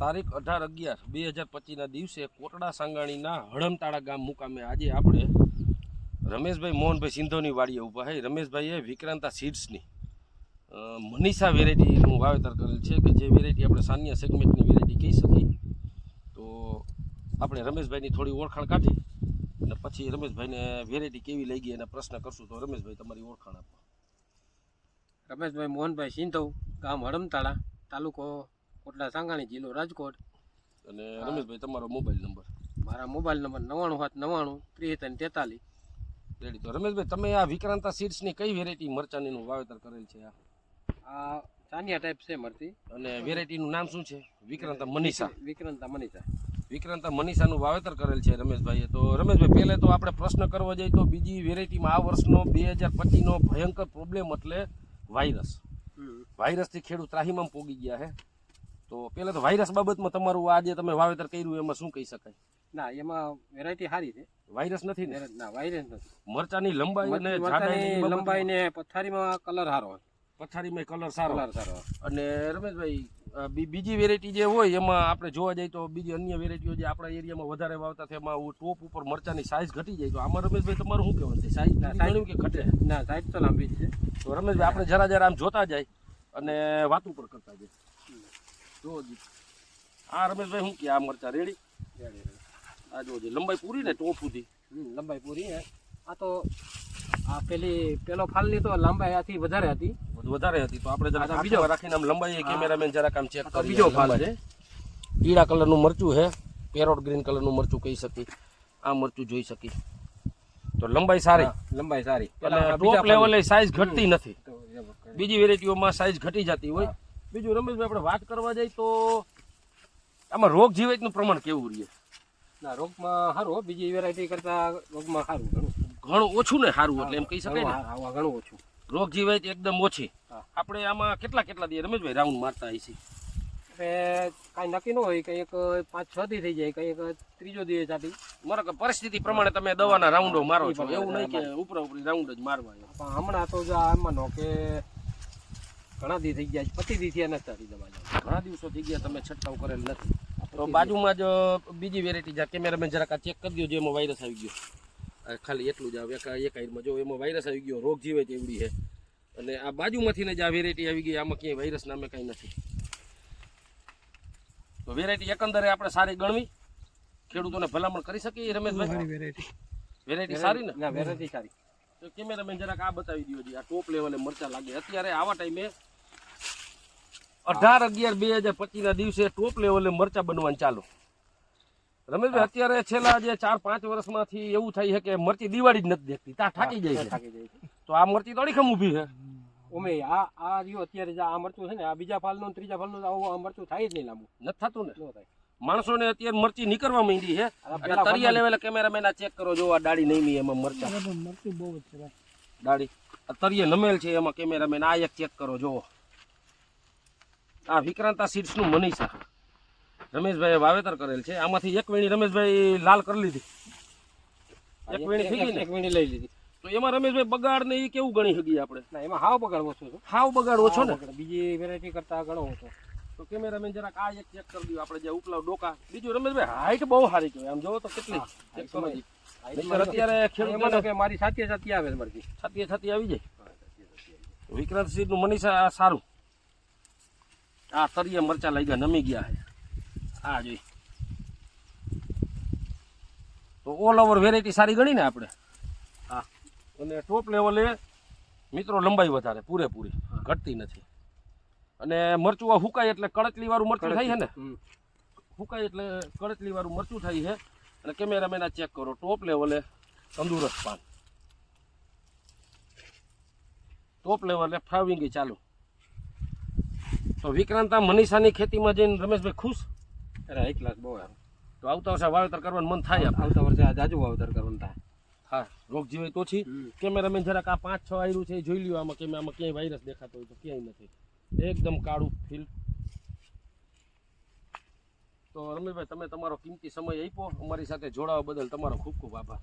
તારીખ અઢાર અગિયાર બે હજાર પચીસના દિવસે કોટડા સાંગાણીના હળમતાળા ગામ મુકામે આજે આપણે રમેશભાઈ મોહનભાઈ સિંધોની વાડીએ ઊભા છે રમેશભાઈએ વિક્રાંતા સીડ્સની મનીષા વેરાયટીનું વાવેતર કરેલ છે કે જે વેરાયટી આપણે સાનિયા સેગમેન્ટની વેરાયટી કહી શકીએ. તો આપણે રમેશભાઈની થોડી ઓળખાણ કાઢી અને પછી રમેશભાઈને વેરાયટી કેવી લઈ ગઈ એના પ્રશ્ન કરશું. તો રમેશભાઈ, તમારી ઓળખાણ આપો. રમેશભાઈ મોહનભાઈ સિંધવ ગામ હડમતાળા તાલુકો કોટડા સાંગાણી જિલ્લો રાજકોટ. અને રમેશભાઈ તમારો મોબાઈલ નંબર? મારા મોબાઈલ નંબર નવ્વાણું સાત નવ્વાણું ત્રેસઠ તેતાલીસ. રેડી. તો રમેશભાઈ તમે આ વિક્રાંતા સીડ્સની કઈ વેરાયટી મરચાનીનું વાવેતર કરેલ છે આ? આ ચાનિયા ટાઈપ છે મળતી અને વેરાયટીનું નામ શું છે? વિક્રાંતા મનીષા. વિક્રાંતા મનીષા. વિક્રાંતા મનીષાનું વાવેતર કરેલ છે રમેશભાઈએ. તો રમેશભાઈ પહેલે તો આપણે પ્રશ્ન કરવો જઈએ તો બીજી વેરાયટીમાં આ વર્ષનો બે હજાર પચીસનો ભયંકર પ્રોબ્લેમ એટલે વાયરસ વાયરસથી ખેડૂત ત્રાહીમામ પોગી ગયા છે તો પહેલાં તો વાયરસ બાબતમાં તમારું આ જે તમે વાવેતર કર્યું એમાં શું કહી શકાય? ના એમાં વેરાયટી સારી છે. વાયરસ નથી ને? ના વાયરસ નથી. મરચાની લંબાઈ અને મરચાની લંબાઈ ને પથારીમાં કલર સારો હોય. પથારીમાં કલર સારો? કલર સારો અને રમેશભાઈ બીજી વેરાયટી જે હોય એમાં આપણે જોવા જઈએ તો બીજી અન્ય વેરાયટીઓ જે આપણા એરિયામાં વધારે વાવતા છે એમાં ટોપ ઉપર મરચાની સાઇઝ ઘટી જાય. તો આમાં રમેશભાઈ તમારું શું કહેવાનું છે? સાઇઝ સાઈઝ કે ઘટે? ના સાઇઝ તો લાંબી છે. તો રમેશભાઈ આપણે જરા જરા આમ જોતા જાય અને વાત ઉપર કરતા જાય જો. આ રમેશભાઈ શું કે આ મરચા રેડી? આ જો લંબાઈ પૂરી ને ટોપ સુધી. લંબાઈ પૂરી હે. આ તો આ પેલી પેલો ફાલની તો લંબાઈ આથી વધારે હતી. વધારે હતી તો આપણે જરા બીજો. રાખીને આમ લંબાઈ કેમેરામેન જરાક આમ ચેક કરી બીજો ફાલ છે. પીળા કલરનું મરચું છે પેરોટ ગ્રીન કલરનું મરચું કહી શકી. આ મરચું જોઈ શકી. તો લંબાઈ સારી. લંબાઈ સારી. અને ટોપ લેવલે સાઈઝ ઘટતી નથી. બીજી વેરાયટીઓમાં સાઈઝ ઘટી જતી હોય. બીજું રમેશભાઈ આપણે વાત કરવા જઈએ તો આમાં રોગ જીવાતનું પ્રમાણ કેવું રહે? ના રોગમાં સારું બીજી વેરાયટી કરતા રોગમાં સારું ઘણું. ઘણું ઓછું ને સારું એટલે એમ કહી શકાય ઘણું ને? ઘણું ઓછું. રોગ જીવાત એકદમ ઓછી. આપણે આમાં કેટલા કેટલા દિવસ રમેશભાઈ રાઉન્ડ મારતા હોય છે એટલે કાંઈ નક્કી ન હોય કંઈક પાંચ છ દી થઈ જાય કંઈક ત્રીજો દિવસ ચાટી મારો કે પરિસ્થિતિ પ્રમાણે તમે દવાના રાઉન્ડો મારો છો. એવું નહીં કે ઉપરા ઉપરી રાઉન્ડ જ મારવા. પણ હમણાં તો જો આમાં નો કે ઘણા દી થઈ ગયા પતિ દી થયા નથી ચાટી દવા ઘણા દિવસો થઈ ગયા તમે છંટકાવ કરેલ નથી. તો બાજુમાં જ બીજી વેરાયટી જ્યાં કેમેરામેન જરાક આ ચેક કરી દો જેમાં વાયરસ આવી ગયો. ખાલી એટલું જ આવે. એક આઈરમાં જો એમાં વાયરસ આવી ગયો રોગ જીવે તેવડી છે. અને આ બાજુમાંથી ને જ આ વેરાયટી આવી ગઈ આમાં ક્યાંય વાયરસ નામે કાંઈ નથી. તો વેરાયટી એકંદરે આપણે સારી ગણવી. ખેડૂતોને ભલામણ કરી શકીએ રમેશભાઈ? વેરાયટી સારી ને? ના વેરાયટી સારી. તો કેમેરામેન જરાક આ બતાવી દો જી આ ટોપ લેવલે મરચા લાગે. અત્યારે આવા ટાઈમે અઢાર અગિયાર બે હજાર પચીસ ના દિવસે ટોપ લેવલે મરચા બનવાનું ચાલુ. રમેશભાઈ અત્યારે છેલ્લા જે ચાર પાંચ વર્ષમાંથી એવું થાય છે કે મરચી દિવાળી જ નથી દેખતી. તા ઠાકી જાય છે. થાકી જાય છે. તો આ મરચી તો અડીખમ ઊભી છે. ઓમે આ આ રહ્યો અત્યારે આ મરચું છે ને આ બીજા ફાલનું ને ત્રીજા ફાલનું આવું આ મરચું થાય જ નહીં લાંબુ. નથી થતું ને. ન થાય. માણસોને અત્યારે મરચી નીકળવા માંડી છે. તરિયા લેવલે કેમેરામેન આ ચેક કરો જો આ દાડી નહીં એમાં મરચા. મરચી બહુ જ છે દાડી તરિયે નમેલ છે એમાં કેમેરામેન આ એક ચેક કરો જો આ વિક્રાંતા સીડ્સનું મનીષા રમેશભાઈએ વાવેતર કરેલ છે. આમાંથી એક વીણી રમેશભાઈ લાલ કરી લીધી. એક વીણી થઈ ગઈ એક વીણી લઈ લીધી. તો એમાં રમેશભાઈ બગાડ ને એ કેવું ગણી શકીએ આપણે? ના એમાં હાવ બગાડ ઓછો છે. હાવ બગાડ ઓછો ને? બીજી વેરાયટી કરતા ઘણો ઓછો. તો કેમેરામેન જરાક આ એક ચેક કરી દઉં આપણે જે ઉપલા ડોકા. બીજું રમેશભાઈ હાઈટ બહુ સારી કહેવાય. આમ જોવો તો કેટલી? ચેક કરો અત્યારે ખેડૂતો કે મારી સાથે સાથે આવે છે છાતીએ છાતી આવી જાય? વિક્રાંત સીડનું મનીષા આ સારું. આ તરિયે મરચા લઈ ગયા નમી ગયા છે. આ જોઈ. તો ઓલ ઓવર વેરાયટી સારી ગણી ને આપણે? હા. અને ટોપ લેવલે મિત્રો લંબાઈ વધારે પૂરેપૂરી ઘટતી નથી. અને મરચું હુકાય એટલે કડચલી વાળું મરચું થાય છે ને? હુકાય એટલે કડચલી વાળું મરચું થાય છે. અને કેમેરામેન આ ચેક કરો ટોપ લેવલે તંદુરસ્ત પાન. ટોપ લેવલે ફ્લાવરિંગ ચાલુ. તો વિક્રાંતા મનીષાની ખેતીમાં જઈને રમેશભાઈ ખુશ? અરે એક લાખ બહુ સારું તો આવતા વર્ષે વાવેતર કરવાનું મન થાય આવતા વર્ષે આ જાજુ વાવેતર કરવાનું થાય. હા રોગ જીવાય તો છી. કેમેરામેન જરાક આ પાંચ છ આયરું છે એ જોઈ લ્યો આમાં કે આમાં ક્યાંય વાયરસ દેખાતો હોય તો ક્યાંય નથી. એકદમ કાળું ફીલ તો રમેશભાઈ તમે તમારો કિંમતી સમય આપ્યો. અમારી સાથે જોડાવા બદલ તમારો ખૂબ ખૂબ આભાર.